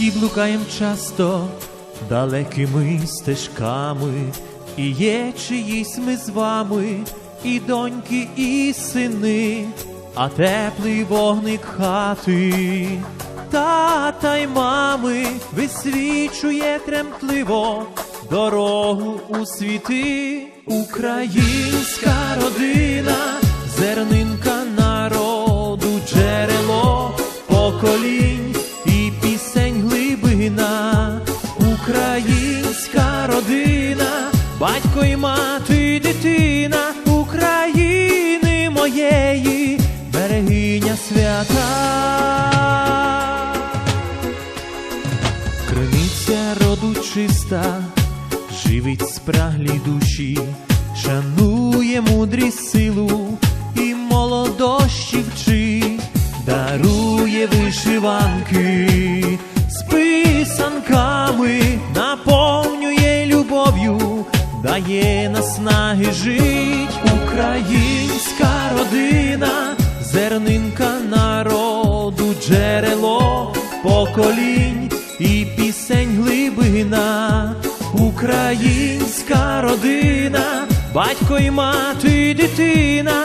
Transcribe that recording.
блукаєм часто далекими стежками, і є чиїсь ми з вами, і доньки, і сини, а теплий вогник хати, тата й мами висвічує тремтливо дорогу у світи, українська родина, українська родина, батько й мати, і дитина України моєї, берегиня свята. Криниця роду чиста, живить спраглі душі, шанує мудрість силу і молодощі вчить, дарує вишиванки з наснаги жить, українська родина, зернинка народу, джерело поколінь і пісень глибина, українська родина, батько й мати, і дитина